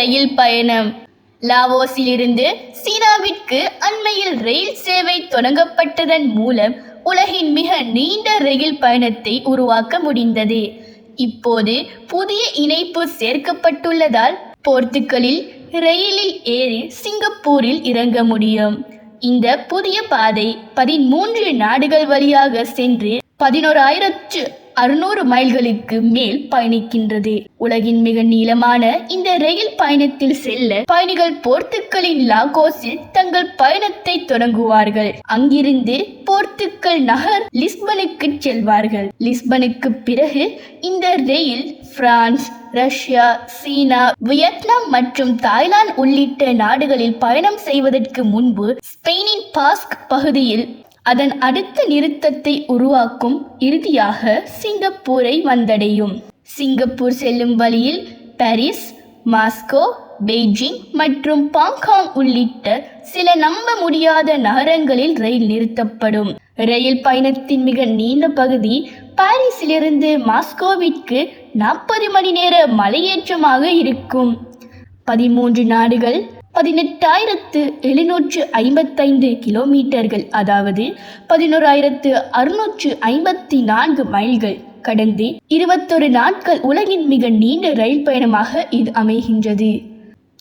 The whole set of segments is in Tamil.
ரயில் பயணம். லாவோஸிலிருந்து சீனாவிற்கு அண்மையில் ரயில் சேவை தொடங்கப்பட்டதன் மூலம் உலகின் மிக நீண்ட ரயில் பயணத்தை உருவாக்க முடிந்தது. இப்போது புதிய இணைப்பு சேர்க்கப்பட்டுள்ளதால் போர்த்துக்கலில் ரயிலில் ஏறி சிங்கப்பூரில் இறங்க முடியும். இந்த புதிய பாதை பதிமூன்று நாடுகள் வழியாக சென்று பதினோராயிரத்து அறுநூறு மைல்களுக்கு மேல் பயணிக்கின்றது. உலகின் மிக நீளமான இந்த ரயில் பயணத்தில் செல்ல பயணிகள் போர்த்துக்கலின் லாகோஸில் தங்கள் பயணத்தை தொடங்குவார்கள். அங்கிருந்து போர்த்துக்கல் நகர் லிஸ்பனுக்கு செல்வார்கள். லிஸ்பனுக்கு பிறகு இந்த ரயில் பிரான்ஸ் ரஷ்யா சீனா வியட்நாம் மற்றும் தாய்லாந்து உள்ளிட்ட நாடுகளில் பயணம் செய்வதற்கு முன்பு ஸ்பெயினின் பாஸ்க் பகுதியில் அதன் அடுத்த நிறுத்தத்தை உருவாக்கும் இறுதியாக சிங்கப்பூரை வந்தடையும். சிங்கப்பூர் செல்லும் வழியில் பாரிஸ் மாஸ்கோ பெய்ஜிங் மற்றும் பாங்காங் உள்ளிட்ட சில நம்ப முடியாத நகரங்களில் ரயில் நிறுத்தப்படும். ரயில் பயணத்தின் மிக நீண்ட பகுதி பாரிஸிலிருந்து மாஸ்கோவிற்கு நாற்பது மணி நேர மலையேற்றமாக இருக்கும். பதிமூன்று நாடுகள் பதினெட்டாயிரத்து எழுநூற்று ஐம்பத்தைந்து கிலோமீட்டர்கள் அதாவது பதினோராயிரத்து அறுநூற்று ஐம்பத்தி நான்கு மைல்கள் கடந்து இருபத்தொரு நாட்கள் உலகின் மிக நீண்ட ரயில் பயணமாக இது அமைகின்றது.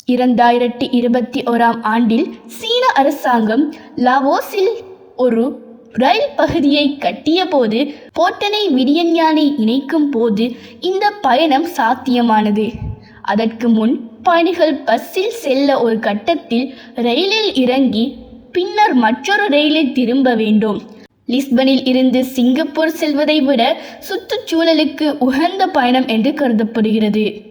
இரண்டாயிரத்தி இருபத்தி ஓராம் ஆண்டில் சீன அரசாங்கம் லாவோஸில் ஒரு ரயில் பகுதியை கட்டிய போது போட்டனை விடியஞ்ஞானை இணைக்கும் போது இந்த பயணம் சாத்தியமானது. அதற்கு முன் பயணிகள் பஸ்ஸில் செல்ல ஒரு கட்டத்தில் ரயிலில் இறங்கி பின்னர் மற்றொரு ரயிலில் திரும்ப வேண்டும். லிஸ்பனில் இருந்து சிங்கப்பூர் செல்வதை விட சுற்றுச்சூழலுக்கு உகந்த பயணம் என்று கருதப்படுகிறது.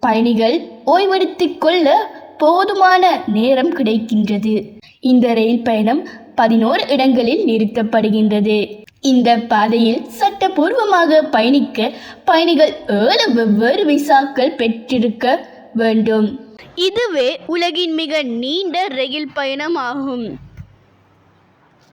பயணிகள் ஓய்வெடுத்துக் கொள்ள போதுமான நேரம் கிடைக்கின்றது. இந்த ரயில் பயணம் பதினோரு இடங்களில் நிறுத்தப்படுகின்றது. இந்த பாதையில் சட்டபூர்வமாக பயணிக்க பயணிகள் ஏழு வெவ்வேறு விசாக்கள் பெற்றிருக்க வேண்டும். இதுவே உலகின் மிக நீண்ட ரயில் பயணம் ஆகும்